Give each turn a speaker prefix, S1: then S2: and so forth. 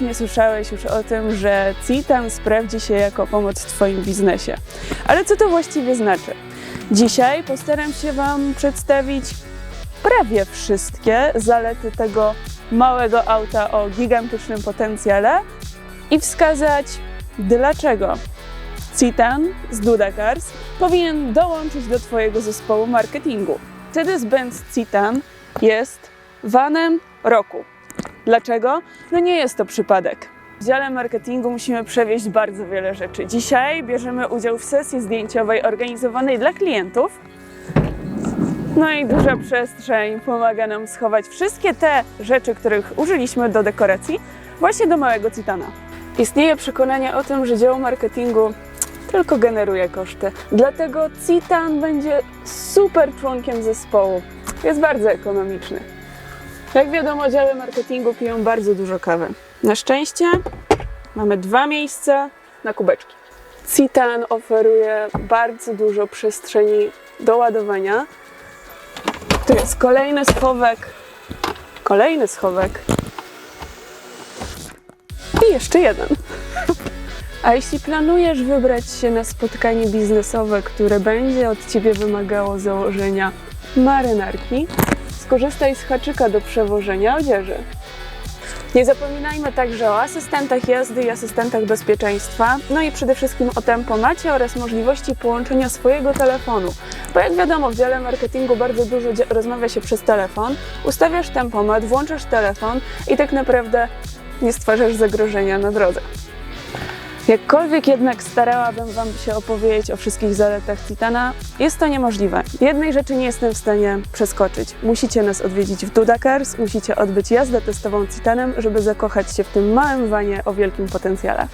S1: Nie słyszałeś już o tym, że Citan sprawdzi się jako pomoc w Twoim biznesie. Ale co to właściwie znaczy? Dzisiaj postaram się Wam przedstawić prawie wszystkie zalety tego małego auta o gigantycznym potencjale i wskazać, dlaczego Citan z Duda Cars powinien dołączyć do Twojego zespołu marketingu. Mercedes-Benz Citan jest vanem roku. Dlaczego? No nie jest to przypadek. W dziale marketingu musimy przewieźć bardzo wiele rzeczy. Dzisiaj bierzemy udział w sesji zdjęciowej organizowanej dla klientów. No i duża przestrzeń pomaga nam schować wszystkie te rzeczy, których użyliśmy do dekoracji, właśnie do małego Citana. Istnieje przekonanie o tym, że dział marketingu tylko generuje koszty. Dlatego Citan będzie super członkiem zespołu. Jest bardzo ekonomiczny. Jak wiadomo, działy marketingu piją bardzo dużo kawy. Na szczęście mamy dwa miejsca na kubeczki. Citan oferuje bardzo dużo przestrzeni do ładowania. Tu jest kolejny schowek, kolejny schowek i jeszcze jeden. A jeśli planujesz wybrać się na spotkanie biznesowe, które będzie od Ciebie wymagało założenia marynarki, skorzystaj z haczyka do przewożenia odzieży. Nie zapominajmy także o asystentach jazdy i asystentach bezpieczeństwa, no i przede wszystkim o tempomacie oraz możliwości połączenia swojego telefonu. Bo jak wiadomo, w dziale marketingu bardzo dużo rozmawia się przez telefon, ustawiasz tempomat, włączasz telefon i tak naprawdę nie stwarzasz zagrożenia na drodze. Jakkolwiek jednak starałabym Wam się opowiedzieć o wszystkich zaletach Titana, jest to niemożliwe. Jednej rzeczy nie jestem w stanie przeskoczyć. Musicie nas odwiedzić w Dudakars, musicie odbyć jazdę testową Titanem, żeby zakochać się w tym małym wanie o wielkim potencjale.